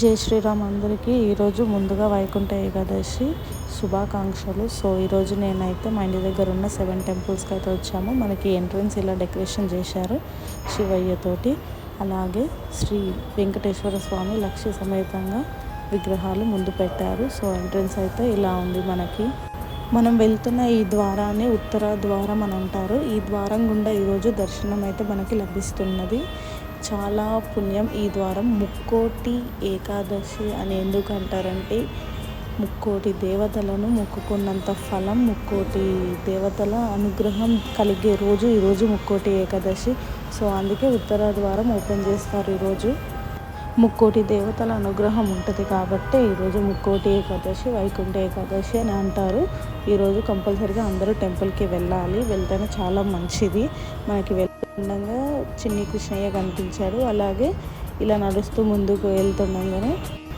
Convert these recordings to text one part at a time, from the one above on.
జై శ్రీరామ్ అందరికీ ఈరోజు ముందుగా వైకుంఠ ఏకాదశి శుభాకాంక్షలు. సో ఈరోజు నేనైతే మా ఇంటి దగ్గర ఉన్న సెవెన్ టెంపుల్స్కి అయితే వచ్చాము. మనకి ఎంట్రన్స్ ఇలా డెకరేషన్ చేశారు శివయ్యతోటి. అలాగే శ్రీ వెంకటేశ్వర స్వామి లక్ష్య సమేతంగా విగ్రహాలు ముందు పెట్టారు. సో ఎంట్రన్స్ అయితే ఇలా ఉంది మనకి. మనం వెళ్తున్న ఈ ద్వారాన్ని ఉత్తర ద్వారం అని అంటారు. ఈ ద్వారం గుండా ఈరోజు దర్శనం అయితే మనకి లభిస్తున్నది. చాలా పుణ్యం ఈ ద్వారం ముక్కోటి ఏకాదశి అని ఎందుకు అంటారంటే ముక్కోటి దేవతలను మొక్కుకున్నంత ఫలం ముక్కోటి దేవతల అనుగ్రహం కలిగే రోజు ఈరోజు ముక్కోటి ఏకాదశి. సో అందుకే ఉత్తర ద్వారం ఓపెన్ చేస్తారు ఈరోజు ముక్కోటి దేవతల అనుగ్రహం ఉంటుంది కాబట్టి ఈరోజు ముక్కోటి ఏకాదశి వైకుంఠ ఏకాదశి అని అంటారు. ఈరోజు కంపల్సరీగా అందరూ టెంపుల్కి వెళ్ళాలి. వెళ్తేనే చాలా మంచిది. మనకి వెళ్తుండగా చిన్ని కృష్ణయ్య కనిపించాడు. అలాగే ఇలా నడుస్తూ ముందుకు వెళ్తుండగానే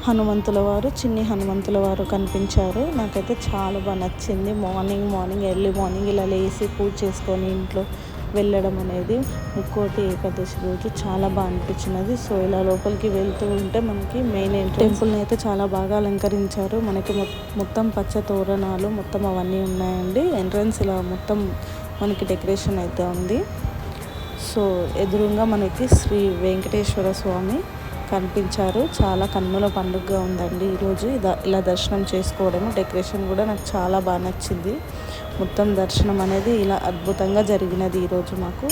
హనుమంతుల వారు చిన్ని హనుమంతుల వారు కనిపించారు. నాకైతే చాలా బాగా నచ్చింది. మార్నింగ్ మార్నింగ్ ఎర్లీ మార్నింగ్ ఇలా లేచి పూజ చేసుకొని ఇంట్లో వెళ్ళడం అనేది ముక్కోటి ఏకాదశి రోజు చాలా బాగా అనిపించినది. సో ఇలా లోపలికి వెళ్తూ ఉంటే మనకి మెయిన్ టెంపుల్ని అయితే చాలా బాగా అలంకరించారు. మనకి మొత్తం పచ్చ తోరణాలు మొత్తం అవన్నీ ఉన్నాయండి. ఎంట్రన్స్ ఇలా మొత్తం మనకి డెకరేషన్ అయితే ఉంది. సో ఎదురుగా మనకి శ్రీ వెంకటేశ్వర స్వామి కనిపించారు. చాలా కన్నుల పండుగగా ఉందండి ఈరోజు. ఇలా దర్శనం చేసుకోవడము డెకరేషన్ కూడా నాకు చాలా బాగా నచ్చింది. మొత్తం దర్శనం అనేది ఇలా అద్భుతంగా జరిగినది ఈరోజు మాకు.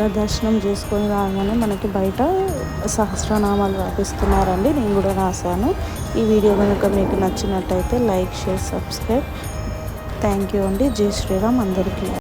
ఇలా దర్శనం చేసుకొని రాగానే మనకి బయట సహస్రనామాలు రాపిస్తున్నారండి. నేను కూడా రాశాను. ఈ వీడియో కనుక మీకు నచ్చినట్టయితే like share subscribe. Thank you అండి. జై శ్రీరామ్. అందరికీ